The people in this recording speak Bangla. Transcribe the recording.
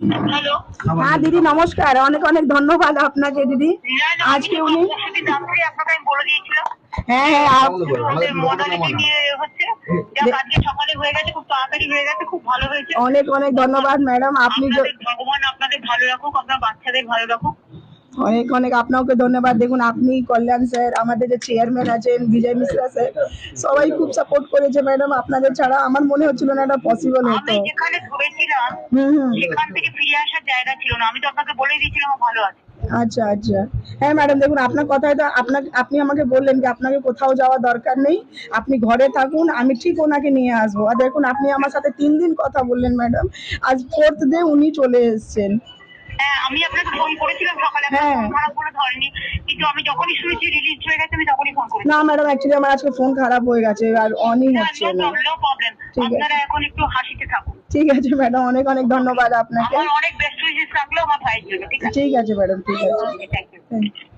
হ্যালো হ্যাঁ দিদি নমস্কার। অনেক অনেক ধন্যবাদ আপনাকে দিদি। না আজকে উনি হ্যাঁ হ্যাঁ আপ- আমাদের হচ্ছে। যাক আজকে সকালে হয়ে গেছে খুব তাড়াতাড়ি হয়ে গেছে খুব ভালো হয়েছে। অনেক অনেক ধন্যবাদ ম্যাডাম। আপনি য- ভগবান আপনাদের ভালো রাখুক আপনার বাচ্চাদের ভালো রাখুক। অনেক অনেক আপনাকে ধন্যবাদ। দেখুন আপনি কল্যাণ স্যার আমাদের যে চেয়ারম্যান আছেন বিজয় মিশ্রা স্যার সবাই খুব সাপোর্ট করেছে ম্যাডাম আপনাদের ছাড়া আমার মনে হচ্ছিল না এটা পসিবল হতো। যেখানে হুম সেখান থেকে ফিরে আসার জায়গা ছিল না। আমি তো আপনাকে বলে দিয়েছিলাম ভালো আছে। আচ্ছা আচ্ছা। হ্যাঁ ম্যাডাম দেখুন আপনার কথায় তো আপনাকে আপনি আমাকে বললেন যে আপনাকে কোথাও যাওয়ার দরকার নেই। আপনি ঘরে থাকুন আমি ঠিক ওনাকে নিয়ে আসব। আর দেখুন আপনি আমার সাথে তিন দিন কথা বললেন ম্যাডাম আজ ফোর্থ ডে উনি চলে এসেছেন। হ্যাঁ আমি আপনাকে ফোন করেছিলাম সকালে হ্যাঁ। খারাপ বলে ধরেনি। কিন্তু আমি যখনই শুনেছি রিলিজ হয়ে গেছে আমি তখনই ফোন করেছি। না ম্যাডাম অ্যাকচুয়ালি আমার আজকে ফোন খারাপ হয়ে গেছে আর অনই হচ্ছে না নো প্রবলেম ঠিক আছে। আপনারা এখন একটু হাসিতে থাকুন। ঠিক আছে ম্যাডাম অনেক অনেক ধন্যবাদ আপনাকে। আমার অনেক বেস্ট উইশেস থাকল আমার ভাইয়ের জন্য ঠিক আছে? ঠিক আছে ম্যাডাম ঠিক আছে। Thank you.